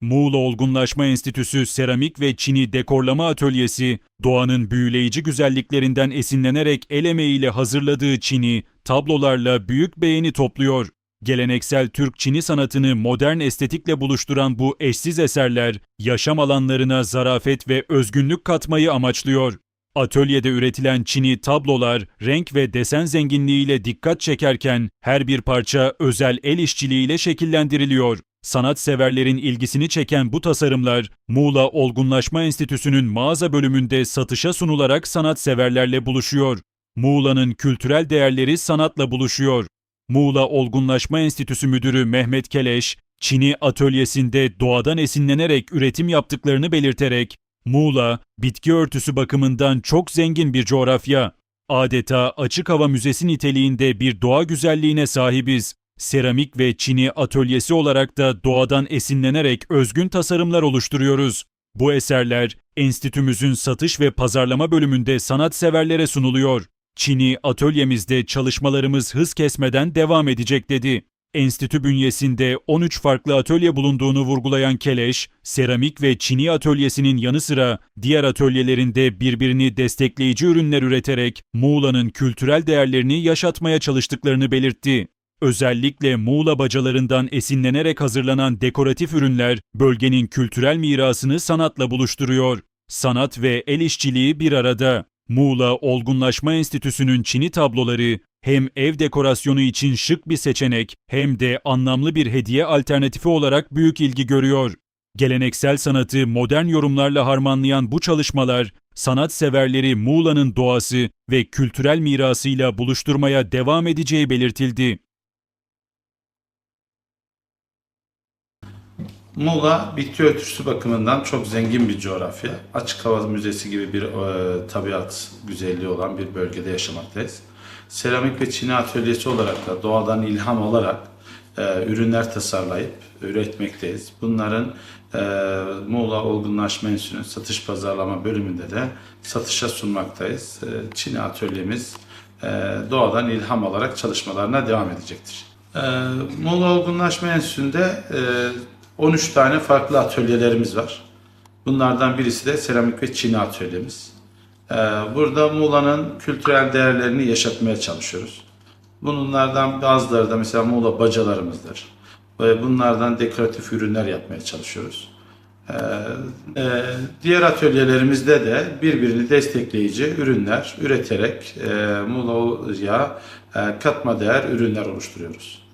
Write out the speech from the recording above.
Muğla Olgunlaşma Enstitüsü Seramik ve Çini Dekorlama Atölyesi, doğanın büyüleyici güzelliklerinden esinlenerek el emeğiyle hazırladığı çini, tablolarla büyük beğeni topluyor. Geleneksel Türk çini sanatını modern estetikle buluşturan bu eşsiz eserler, yaşam alanlarına zarafet ve özgünlük katmayı amaçlıyor. Atölyede üretilen çini tablolar, renk ve desen zenginliğiyle dikkat çekerken her bir parça özel el işçiliğiyle şekillendiriliyor. Sanatseverlerin ilgisini çeken bu tasarımlar, Muğla Olgunlaşma Enstitüsü'nün mağaza bölümünde satışa sunularak sanatseverlerle buluşuyor. Muğla'nın kültürel değerleri sanatla buluşuyor. Muğla Olgunlaşma Enstitüsü Müdürü Mehmet Keleş, Çin'i atölyesinde doğadan esinlenerek üretim yaptıklarını belirterek, Muğla, bitki örtüsü bakımından çok zengin bir coğrafya. Adeta açık hava müzesi niteliğinde bir doğa güzelliğine sahibiz. Seramik ve Çini atölyesi olarak da doğadan esinlenerek özgün tasarımlar oluşturuyoruz. Bu eserler enstitümüzün satış ve pazarlama bölümünde sanatseverlere sunuluyor. Çini atölyemizde çalışmalarımız hız kesmeden devam edecek dedi. Enstitü bünyesinde 13 farklı atölye bulunduğunu vurgulayan Keleş, seramik ve çini atölyesinin yanı sıra diğer atölyelerinde birbirini destekleyici ürünler üreterek Muğla'nın kültürel değerlerini yaşatmaya çalıştıklarını belirtti. Özellikle Muğla bacalarından esinlenerek hazırlanan dekoratif ürünler bölgenin kültürel mirasını sanatla buluşturuyor. Sanat ve el işçiliği bir arada. Muğla Olgunlaşma Enstitüsü'nün çini tabloları hem ev dekorasyonu için şık bir seçenek hem de anlamlı bir hediye alternatifi olarak büyük ilgi görüyor. Geleneksel sanatı modern yorumlarla harmanlayan bu çalışmalar, sanatseverleri Muğla'nın doğası ve kültürel mirasıyla buluşturmaya devam edeceği belirtildi. Muğla bitki örtüsü bakımından çok zengin bir coğrafya. Açık hava müzesi gibi bir e, tabiat güzelliği olan bir bölgede yaşamaktayız. Seramik ve çini atölyesi olarak da doğadan ilham olarak e, ürünler tasarlayıp üretmekteyiz. Bunların e, Muğla Olgunlaşma Enstitüsü'nün satış pazarlama bölümünde de satışa sunmaktayız. E, çini atölyemiz e, doğadan ilham alarak çalışmalarına devam edecektir. E, Muğla Olgunlaşma Enstitüsü'nde e, 13 tane farklı atölyelerimiz var. Bunlardan birisi de seramik ve çini atölyemiz. Ee, Burada Muğla'nın kültürel değerlerini yaşatmaya çalışıyoruz. Bunlardan bazıları da mesela Muğla bacalarımızdır. Bunlardan dekoratif ürünler yapmaya çalışıyoruz. Ee, e, Diğer atölyelerimizde de birbirini destekleyici ürünler üreterek e, Muğla'ya e, katma değer ürünler oluşturuyoruz.